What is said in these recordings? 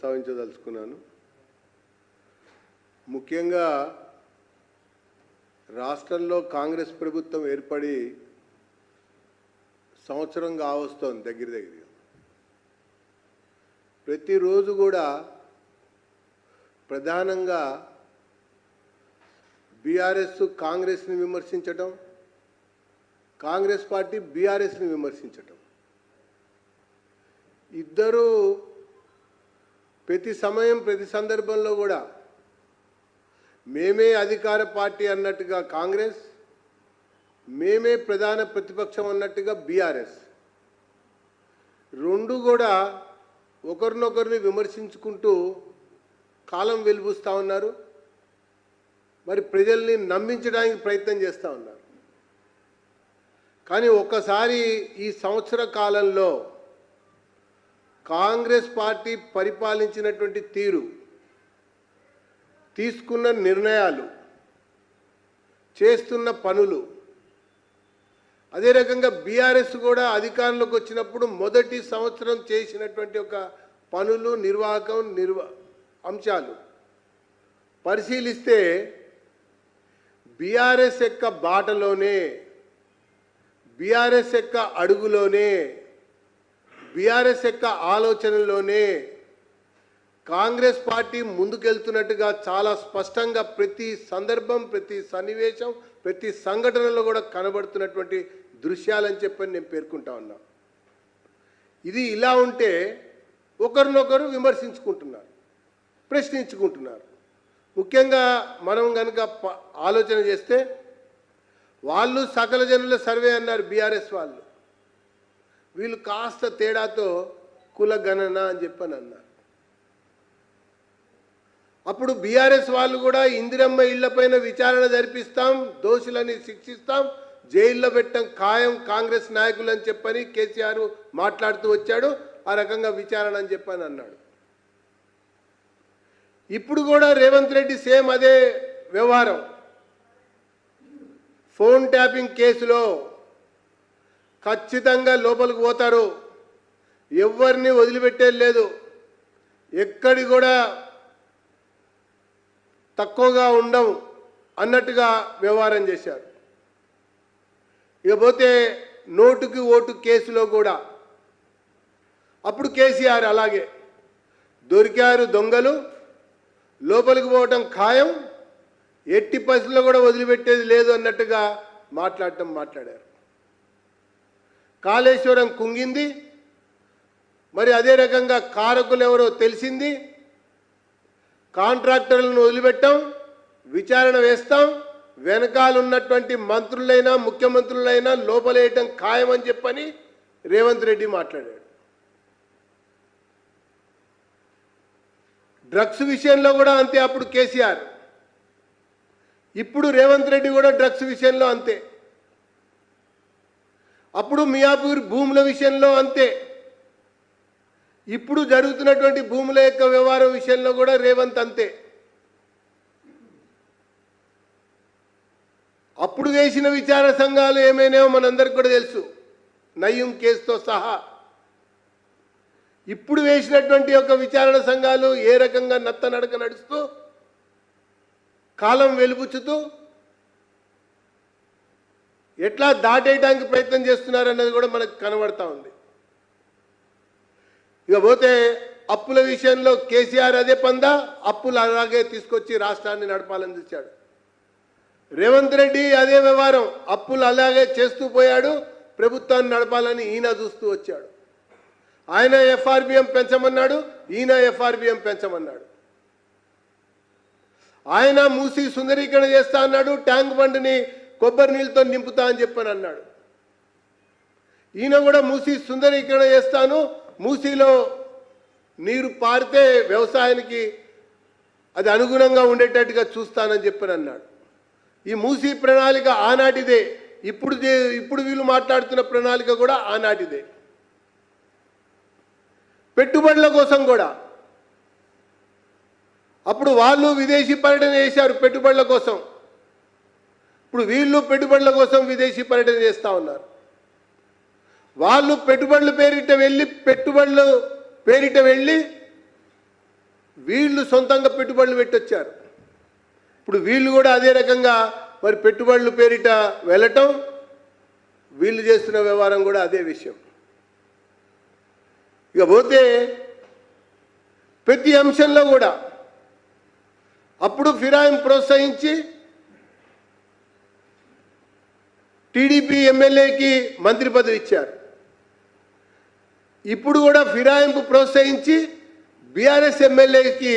ప్రస్తావించదలుచుకున్నాను. ముఖ్యంగా రాష్ట్రంలో కాంగ్రెస్ ప్రభుత్వం ఏర్పడి సంవత్సరం కావస్తోంది దగ్గర దగ్గరగా. ప్రతిరోజు కూడా ప్రధానంగా బీఆర్ఎస్ కాంగ్రెస్ని విమర్శించటం కాంగ్రెస్ పార్టీ బీఆర్ఎస్ని విమర్శించటం. ఇద్దరూ ప్రతి సమయం ప్రతి సందర్భంలో కూడా మేమే అధికార పార్టీ అన్నట్టుగా కాంగ్రెస్ మేమే ప్రధాన ప్రతిపక్షం అన్నట్టుగా బీఆర్ఎస్. రెండు కూడా ఒకరినొకరిని విమర్శించుకుంటూ కాలం వెలుబుస్తూ ఉన్నారు. మరి ప్రజల్ని నమ్మించడానికి ప్రయత్నం చేస్తూ ఉన్నారు. కానీ ఒక్కసారి ఈ సంవత్సర కాలంలో కాంగ్రెస్ పార్టీ పరిపాలించినటువంటి తీరు తీసుకున్న నిర్ణయాలు చేస్తున్న పనులు. అదే రకంగా బీఆర్ఎస్ కూడా అధికారంలోకి వచ్చినప్పుడు మొదటి సంవత్సరం చేసినటువంటి ఒక పనులు నిర్వాహకం నిర్వ అంశాలు. పరిశీలిస్తే బీఆర్ఎస్ యొక్క బాటలోనే బీఆర్ఎస్ యొక్క అడుగులోనే బీఆర్ఎస్ యొక్క ఆలోచనలోనే కాంగ్రెస్ పార్టీ ముందుకెళ్తున్నట్టుగా చాలా స్పష్టంగా ప్రతి సందర్భం ప్రతి సన్నివేశం ప్రతి సంఘటనలో కూడా కనబడుతున్నటువంటి దృశ్యాలని చెప్పని నేను పేర్కొంటా ఉన్నా. ఇది ఇలా ఉంటే ఒకరినొకరు విమర్శించుకుంటున్నారు ప్రశ్నించుకుంటున్నారు. ముఖ్యంగా మనం కనుక ఆలోచన చేస్తే వాళ్ళు సకల జనుల సర్వే అన్నారు బీఆర్ఎస్ వాళ్ళు. వీళ్ళు కాస్త తేడాతో కుల గణన అని చెప్పని అన్నారు అప్పుడు బీఆర్ఎస్ వాళ్ళు కూడా ఇందిరమ్మ ఇళ్ళపైన విచారణ జరిపిస్తాం దోషులని శిక్షిస్తాం జైల్లో పెట్టం ఖాయం కాంగ్రెస్ నాయకులు అని చెప్పని కేసీఆర్ మాట్లాడుతూ వచ్చాడు ఆ రకంగా విచారణ అని చెప్పని అన్నాడు. ఇప్పుడు కూడా రేవంత్ రెడ్డి సేమ్ అదే వ్యవహారం. ఫోన్ ట్యాపింగ్ కేసులో ఖచ్చితంగా లోపలికి పోతారు ఎవరిని వదిలిపెట్టేది లేదు. ఎక్కడి కూడా తక్కువగా ఉండం అన్నట్టుగా వ్యవహారం చేశారు. ఇకపోతే నోటుకి ఓటు కేసులో కూడా. అప్పుడు కేసీఆర్ అలాగే దొరికారు దొంగలు లోపలికి పోవటం ఖాయం ఎట్టి పరిస్థితుల్లో కూడా వదిలిపెట్టేది లేదు అన్నట్టుగా మాట్లాడటం మాట్లాడారు. కాళేశ్వరం కుంగింది. మరి అదే రకంగా కారకులు ఎవరో తెలిసింది. కాంట్రాక్టర్లను వదిలిపెట్టాం. విచారణ వేస్తాం. వెనకాల ఉన్నటువంటి మంత్రులైనా ముఖ్యమంత్రులైనా లోపలేయటం ఖాయమని చెప్పని రేవంత్ రెడ్డి మాట్లాడాడు. డ్రగ్స్ విషయంలో కూడా అంతే అప్పుడు కేసీఆర్. ఇప్పుడు రేవంత్ రెడ్డి కూడా డ్రగ్స్ విషయంలో అంతే. అప్పుడు మియాపూర్ భూముల విషయంలో అంతే. ఇప్పుడు జరుగుతున్నటువంటి భూముల యొక్క వ్యవహారం విషయంలో కూడా రేవంత్ అంతే. అప్పుడు వేసిన విచార సంఘాలు ఏమైనాయో మనందరికి కూడా తెలుసు. నయ్యం కేసుతో సహా. ఇప్పుడు వేసినటువంటి యొక్క విచారణ సంఘాలు ఏ రకంగా నత్త నడక నడుస్తూ కాలం వెలుపుచ్చుతూ ఎట్లా దాటేయడానికి ప్రయత్నం చేస్తున్నారన్నది కూడా మనకు కనబడతా ఉంది. ఇకపోతే అప్పుల విషయంలో కేసీఆర్ అదే పందా అప్పులు అలాగే తీసుకొచ్చి రాష్ట్రాన్ని నడపాలని చూశాడు. రేవంత్ రెడ్డి అదే వ్యవహారం అప్పులు అలాగే చేస్తూ పోయాడు ప్రభుత్వాన్ని నడపాలని ఈయన చూస్తూ వచ్చాడు. ఆయన ఎఫ్ఆర్బిఎం పెంచమన్నాడు ఈయన ఎఫ్ఆర్బిఎం పెంచమన్నాడు. ఆయన మూసి సుందరీకరణ చేస్తా అన్నాడు ట్యాంక్ బండ్ని కొబ్బరి నీళ్ళతో నింపుతా అని చెప్పని అన్నాడు. ఈయన కూడా మూసి సుందరీకరణ చేస్తాను మూసీలో నీరు పారితే వ్యవసాయానికి అది అనుగుణంగా ఉండేటట్టుగా చూస్తానని చెప్పని అన్నాడు. ఈ మూసీ ప్రణాళిక ఆనాటిదే ఇప్పుడు ఇప్పుడు వీళ్ళు మాట్లాడుతున్న ప్రణాళిక కూడా ఆనాటిదే. పెట్టుబడుల కోసం కూడా. అప్పుడు వాళ్ళు విదేశీ పర్యటన చేశారు పెట్టుబడుల కోసం. ఇప్పుడు వీళ్ళు పెట్టుబడుల కోసం విదేశీ పర్యటన చేస్తూ ఉన్నారు. వాళ్ళు పెట్టుబడుల పేరిట వెళ్ళి పెట్టుబడులు పేరిట వెళ్ళి వీళ్ళు సొంతంగా పెట్టుబడులు పెట్టొచ్చారు. ఇప్పుడు వీళ్ళు కూడా అదే రకంగా మరి పెట్టుబడులు పేరిట వెళ్ళటం వీళ్ళు చేస్తున్న వ్యవహారం కూడా అదే విషయం. ఇక పోతే ప్రతి అంశంలో కూడా అప్పుడు ఫిరాయింపు ప్రోత్సహించి టీడీపీ ఎమ్మెల్యేకి మంత్రి పదవి ఇచ్చారు. ఇప్పుడు కూడా ఫిరాయింపు ప్రోత్సహించి బీఆర్ఎస్ ఎమ్మెల్యేకి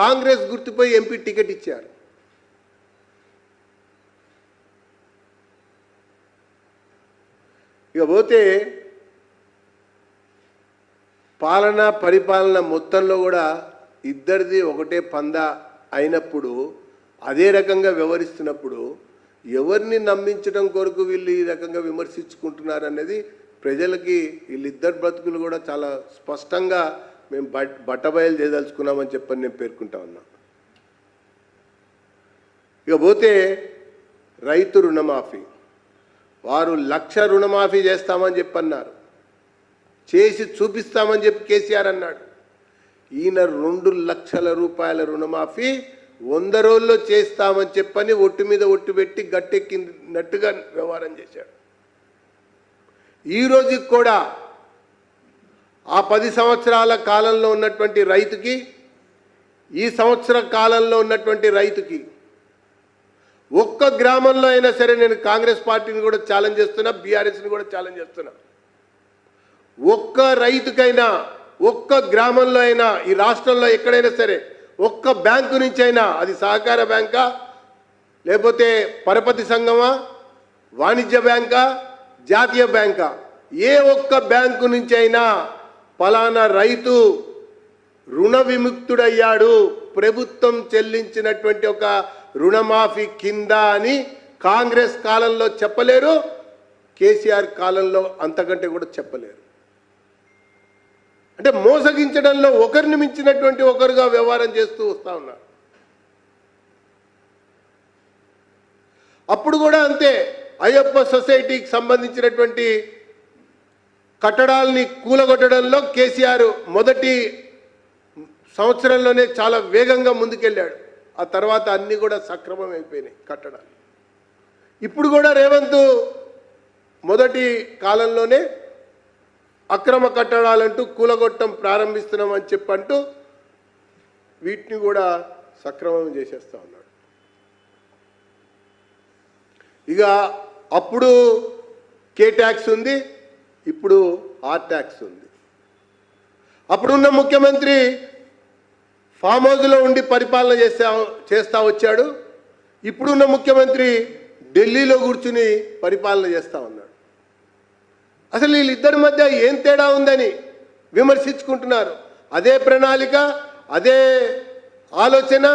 కాంగ్రెస్ గుర్తుపై ఎంపీ టికెట్ ఇచ్చారు. ఇకపోతే పాలన పరిపాలన మొత్తంలో కూడా ఇద్దరిది ఒకటే పంద అయినప్పుడు అదే రకంగా వ్యవహరిస్తున్నప్పుడు ఎవరిని నమ్మించడం కొరకు వీళ్ళు ఈ రకంగా విమర్శించుకుంటున్నారు అనేది ప్రజలకి వీళ్ళిద్దరు బ్రతుకులు కూడా చాలా స్పష్టంగా మేము బట్ బట్టబయలు చేయదలుచుకున్నామని చెప్పని నేను పేర్కొంటా ఉన్నా. ఇకపోతే రైతు రుణమాఫీ. వారు లక్ష రుణమాఫీ చేస్తామని చెప్పన్నారు. చేసి చూపిస్తామని చెప్పి కేసీఆర్ అన్నాడు. ఈయన రెండు లక్షల రూపాయల రుణమాఫీ వంద రోజుల్లో చేస్తామని చెప్పని ఒట్టు మీద ఒట్టు పెట్టి గట్టెక్కినట్టుగా వ్యవహారం చేశాడు. ఈ రోజుకి కూడా ఆ పది సంవత్సరాల కాలంలో ఉన్నటువంటి రైతుకి ఈ సంవత్సర కాలంలో ఉన్నటువంటి రైతుకి ఒక్క గ్రామంలో అయినా సరే నేను కాంగ్రెస్ పార్టీని కూడా ఛాలెంజ్ చేస్తున్నా బీఆర్ఎస్ని కూడా ఛాలెంజ్ చేస్తున్నా. ఒక్క రైతుకైనా ఒక్క గ్రామంలో అయినా ఈ రాష్ట్రంలో ఎక్కడైనా సరే ఒక్క బ్యాంకు నుంచి అయినా అది సహకార బ్యాంకా? లేకపోతే పరపతి సంఘమా? వాణిజ్య బ్యాంకా? జాతీయ బ్యాంకా? ఏ ఒక్క బ్యాంకు నుంచి అయినా ఫలానా రైతు రుణ విముక్తుడయ్యాడు ప్రభుత్వం చెల్లించినటువంటి ఒక రుణమాఫీ కింద అని కాంగ్రెస్ కాలంలో చెప్పలేరు కేసీఆర్ కాలంలో అంతకంటే కూడా చెప్పలేరు. అంటే మోసగించడంలో ఒకరిని మించినటువంటి ఒకరుగా వ్యవహారం చేస్తూ వస్తూ ఉన్నారు. అప్పుడు కూడా అంతే అయ్యప్ప సొసైటీకి సంబంధించినటువంటి కట్టడాల్ని కూలగొట్టడంలో కేసీఆర్ మొదటి సంవత్సరంలోనే చాలా వేగంగా ముందుకెళ్ళాడు. ఆ తర్వాత అన్నీ కూడా సక్రమం అయిపోయినాయి కట్టడాలు. ఇప్పుడు కూడా రేవంత్ మొదటి కాలంలోనే అక్రమ కట్టడాలంటూ కూలగొట్టం ప్రారంభిస్తున్నామని చెప్పంటూ వీటిని కూడా సక్రమం చేసేస్తా ఉన్నాడు. ఇక అప్పుడు కే ట్యాక్స్ ఉంది ఇప్పుడు ఆర్ ట్యాక్స్ ఉంది. అప్పుడున్న ముఖ్యమంత్రి ఫామ్ హౌస్లో ఉండి పరిపాలన చేస్తా చేస్తా వచ్చాడు. ఇప్పుడున్న ముఖ్యమంత్రి ఢిల్లీలో కూర్చుని పరిపాలన చేస్తా ఉన్నాడు. అసలు వీళ్ళిద్దరి మధ్య ఏం తేడా ఉందని విమర్శించుకుంటున్నారు. అదే ప్రణాళిక అదే ఆలోచన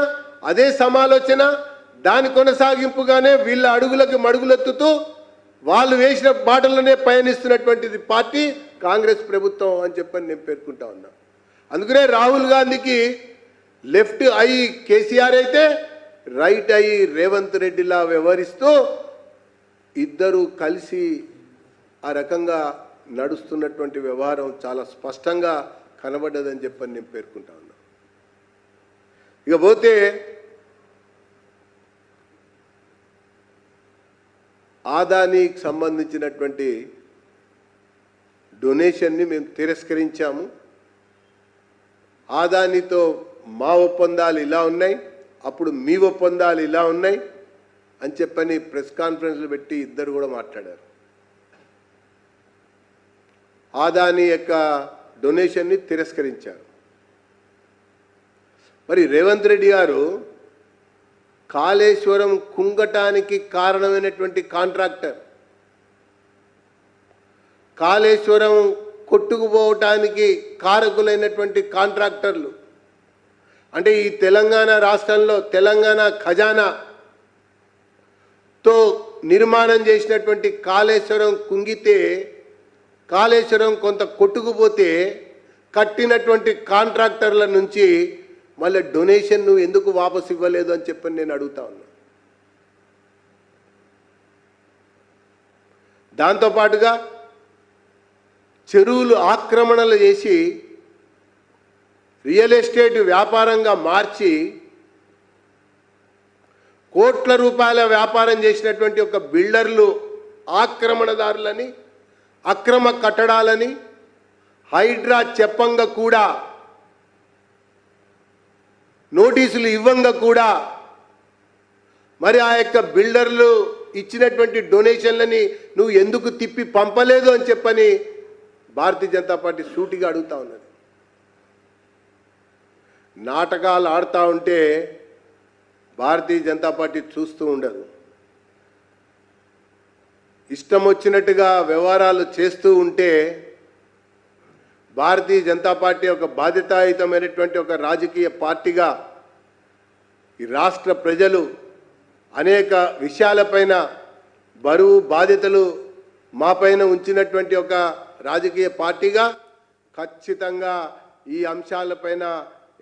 అదే సమాలోచన దాని కొనసాగింపుగానే వీళ్ళ అడుగులకు మడుగులెత్తుతూ వాళ్ళు వేసిన బాటలోనే పయనిస్తున్నటువంటిది పార్టీ కాంగ్రెస్ ప్రభుత్వం అని చెప్పని నేను పేర్కొంటా ఉన్నా. అందుకనే రాహుల్ గాంధీకి లెఫ్ట్ అయి కేసీఆర్ అయితే రైట్ అయి రేవంత్ రెడ్డిలా వ్యవహరిస్తూ ఇద్దరు కలిసి ఆ రకంగా నడుస్తున్నటువంటి వ్యవహారం చాలా స్పష్టంగా కనబడ్డదని చెప్పని నేను పేర్కొంటా ఉన్నా. ఇక పోతే ఆదానికి సంబంధించినటువంటి డొనేషన్ని మేము తిరస్కరించాము. ఆదానితో మా ఒప్పందాలు ఇలా ఉన్నాయి అప్పుడు మీ ఒప్పందాలు ఇలా ఉన్నాయి అని చెప్పని ప్రెస్ కాన్ఫరెన్స్లు పెట్టి ఇద్దరు కూడా మాట్లాడారు. ఆదాని యొక్క డొనేషన్ని తిరస్కరించారు. మరి రేవంత్ రెడ్డి గారు కాళేశ్వరం కుంగటానికి కారణమైనటువంటి కాంట్రాక్టర్ కాళేశ్వరం కొట్టుకుపోవటానికి కారకులైనటువంటి కాంట్రాక్టర్లు అంటే ఈ తెలంగాణ రాష్ట్రంలో తెలంగాణ ఖజానా తో నిర్మాణం చేసినటువంటి కాళేశ్వరం కుంగితే కాళేశ్వరం కొంత కొట్టుకుపోతే కట్టినటువంటి కాంట్రాక్టర్ల నుంచి మళ్ళీ డొనేషన్ నువ్వు ఎందుకు వాపసు ఇవ్వలేదు అని చెప్పి నేను అడుగుతా ఉన్నా. దాంతోపాటుగా చెరువులు ఆక్రమణలు చేసి రియల్ ఎస్టేట్ వ్యాపారంగా మార్చి కోట్ల రూపాయల వ్యాపారం చేసినటువంటి ఒక బిల్డర్లు ఆక్రమణదారులని అక్రమ కట్టడాలని హైడ్రా చెప్పంగా కూడా నోటీసులు ఇవ్వంగా కూడా మరి ఆ యొక్క బిల్డర్లు ఇచ్చినటువంటి డొనేషన్లని నువ్వు ఎందుకు తిప్పి పంపలేదు అని చెప్పని భారతీయ జనతా పార్టీ సూటిగా అడుగుతా ఉన్నది. నాటకాలు ఆడుతూ ఉంటే భారతీయ జనతా పార్టీ చూస్తూ ఉండదు. ఇష్టం వచ్చినట్టుగా వ్యవహారాలు చేస్తూ ఉంటే భారతీయ జనతా పార్టీ ఒక బాధ్యతాయుతమైనటువంటి ఒక రాజకీయ పార్టీగా ఈ రాష్ట్ర ప్రజలు అనేక విషయాలపైన బరువు బాధ్యతలు మాపైన ఉంచినటువంటి ఒక రాజకీయ పార్టీగా ఖచ్చితంగా ఈ అంశాలపైన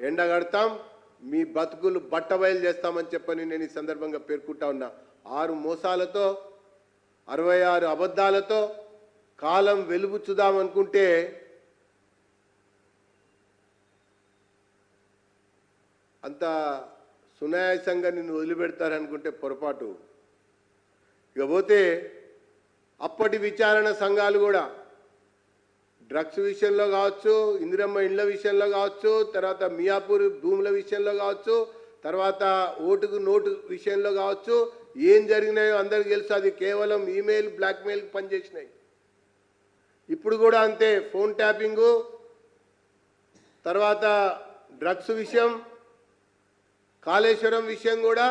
ఎండగడతాం. మీ బతుకులు బట్టబయలు చేస్తామని చెప్పని నేను ఈ సందర్భంగా పేర్కొంటా ఉన్నా. ఆరు మోసాలతో అరవై ఆరు అబద్ధాలతో కాలం వెలుగుచుదామనుకుంటే అంత సునాయాసంగా నిన్ను వదిలిపెడతారనుకుంటే పొరపాటు. ఇకపోతే అప్పటి విచారణ సంఘాలు కూడా డ్రగ్స్ విషయంలో కావచ్చు ఇందిరమ్మ ఇండ్ల విషయంలో కావచ్చు తర్వాత మియాపూర్ భూముల విషయంలో కావచ్చు తర్వాత ఓటుకు నోటు విషయంలో కావచ్చు ఏం జరిగినాయో అందరికి తెలుసు అది కేవలం ఈమెయిల్ బ్లాక్మెయిల్కి పనిచేసినాయి. ఇప్పుడు కూడా అంతే ఫోన్ ట్యాపింగు తర్వాత డ్రగ్స్ విషయం కాళేశ్వరం విషయం కూడా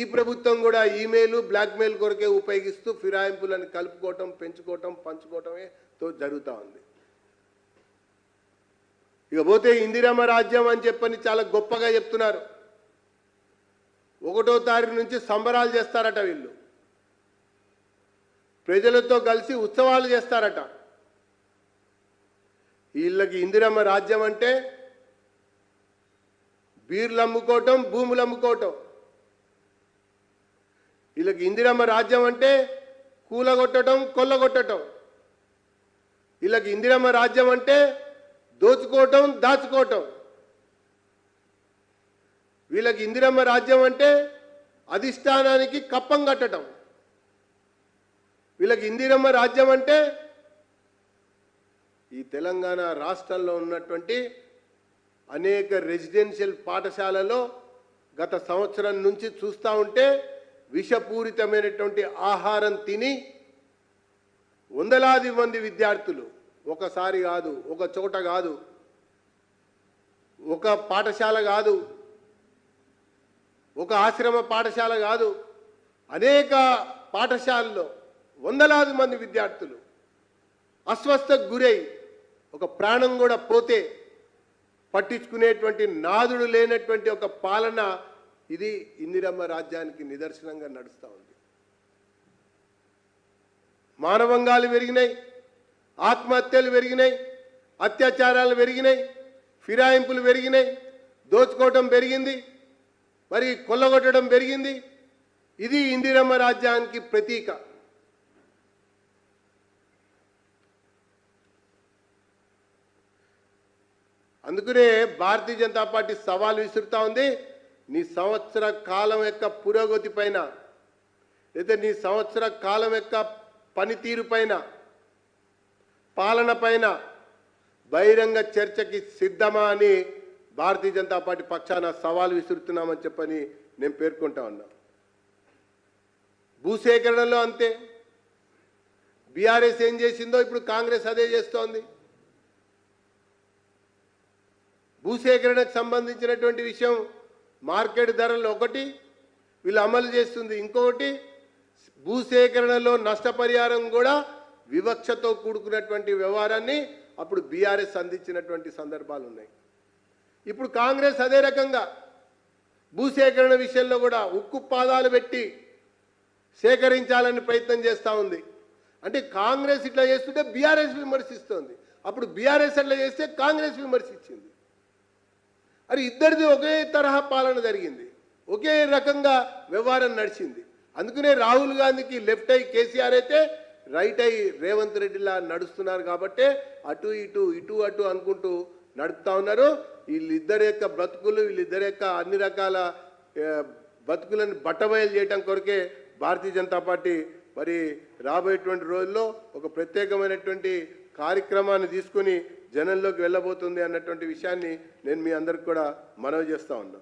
ఈ ప్రభుత్వం కూడా ఈమెయిల్ బ్లాక్మెయిల్ కొరకే ఉపయోగిస్తూ ఫిరాయింపులను కలుపుకోవటం పెంచుకోవటం పంచుకోవటమే తో జరుగుతూ ఉంది. ఇకపోతే ఇందిరమ్మ రాజ్యం అని చెప్పని చాలా గొప్పగా చెప్తున్నారు. ఒకటో తారీఖు నుంచి సంబరాలు చేస్తారట వీళ్ళు. ప్రజలతో కలిసి ఉత్సవాలు చేస్తారట. వీళ్ళకి ఇందిరమ్మ రాజ్యం అంటే బీర్లు అమ్ముకోవటం భూములు అమ్ముకోవటం వీళ్ళకి ఇందిరమ్మ రాజ్యం అంటే కూలగొట్టడం కొల్లగొట్టడం వీళ్ళకి ఇందిరమ్మ రాజ్యం అంటే దోచుకోవటం దాచుకోవటం. వీళ్ళకి ఇందిరమ్మ రాజ్యం అంటే అధిష్టానానికి కప్పం కట్టడం. వీళ్ళకి ఇందిరమ్మ రాజ్యం అంటే ఈ తెలంగాణ రాష్ట్రంలో ఉన్నటువంటి అనేక రెసిడెన్షియల్ పాఠశాలలో గత సంవత్సరం నుంచి చూస్తూ ఉంటే విషపూరితమైనటువంటి ఆహారం తిని వందలాది మంది విద్యార్థులు ఒకసారి కాదు ఒక చోట కాదు ఒక పాఠశాల కాదు ఒక ఆశ్రమ పాఠశాల కాదు అనేక పాఠశాలలో వందలాది మంది విద్యార్థులు అస్వస్థకు గురై ఒక ప్రాణం కూడా పోతే పట్టించుకునేటువంటి నాదుడు లేనటువంటి ఒక పాలన ఇది ఇందిరమ్మ రాజ్యానికి నిదర్శనంగా నడుస్తూ ఉంది. మానవంగాలు పెరిగినాయి ఆత్మహత్యలు పెరిగినాయి అత్యాచారాలు పెరిగినాయి ఫిరాయింపులు పెరిగినాయి దోచుకోవటం పెరిగింది. మరి కొల్లగొట్టడం పెరిగింది. ఇది ఇందిరమ్మ రాజ్యానికి ప్రతీక. అందుకనే భారతీయ జనతా పార్టీ సవాల్ విసురుతా ఉంది. నీ సంవత్సర కాలం యొక్క పురోగతి పైన లేదా నీ సంవత్సర కాలం యొక్క పనితీరు పైన పాలన పైన బహిరంగ చర్చకి సిద్ధమా అని భారతీయ జనతా పార్టీ పక్షాన సవాల్ విసురుతున్నామని చెప్పని నేను పేర్కొంటా ఉన్నా. భూసేకరణలో అంతే. బీఆర్ఎస్ ఏం చేసిందో ఇప్పుడు కాంగ్రెస్ అదే చేస్తోంది. భూసేకరణకు సంబంధించినటువంటి విషయం మార్కెట్ ధరలు ఒకటి వీళ్ళు అమలు చేస్తుంది ఇంకొకటి భూసేకరణలో నష్టపరిహారం కూడా వివక్షతో కూడుకున్నటువంటి వ్యవహారాన్ని అప్పుడు బీఆర్ఎస్ అందించినటువంటి సందర్భాలు ఉన్నాయి ఇప్పుడు కాంగ్రెస్ అదే రకంగా భూసేకరణ విషయంలో కూడా ఉక్కు పాదాలు పెట్టి సేకరించాలని ప్రయత్నం చేస్తూ ఉంది. అంటే కాంగ్రెస్ ఇట్లా చేస్తుంటే బీఆర్ఎస్ విమర్శిస్తోంది. అప్పుడు బీఆర్ఎస్ అట్లా చేస్తే కాంగ్రెస్ విమర్శించింది. అది ఇద్దరిది ఒకే తరహా పాలన జరిగింది. ఒకే రకంగా వ్యవహారం నడిచింది. అందుకనే రాహుల్ గాంధీకి లెఫ్ట్ అయి కేసీఆర్ అయితే రైట్ అయి రేవంత్ రెడ్డిలా నడుస్తున్నారు కాబట్టే అటు ఇటు ఇటు అటు అనుకుంటూ నడుపుతా ఉన్నారు. వీళ్ళిద్దరి యొక్క బ్రతుకులు వీళ్ళిద్దరి యొక్క అన్ని రకాల బతుకులను బట్టబయలు చేయడం కొరకే భారతీయ జనతా పార్టీ మరి రాబోయేటువంటి రోజుల్లో ఒక ప్రత్యేకమైనటువంటి కార్యక్రమాన్ని తీసుకుని జనంలోకి వెళ్ళబోతుంది అన్నటువంటి విషయాన్ని నేను మీ అందరికి కూడా మనవి చేస్తూ ఉన్నా.